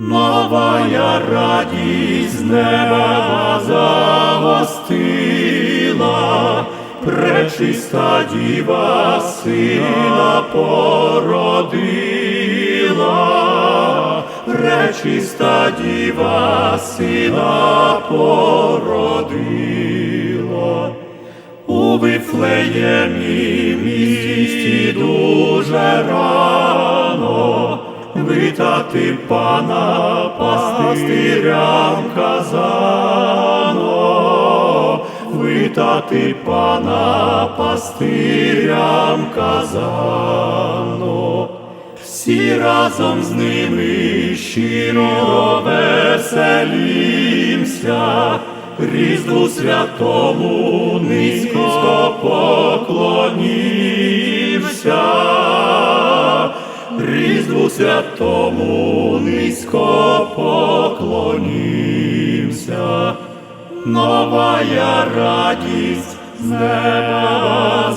Новая радість з неба загостила, пречиста діва сина породила, пречиста діва сина породила. У Вифлеємі місті дуже рано витати пана пастирям казано, витати пана пастирям казано. Всі разом з ними щиро веселімся, Різдву святому низько поклонімся, святому низько поклонімся, новая радість з неба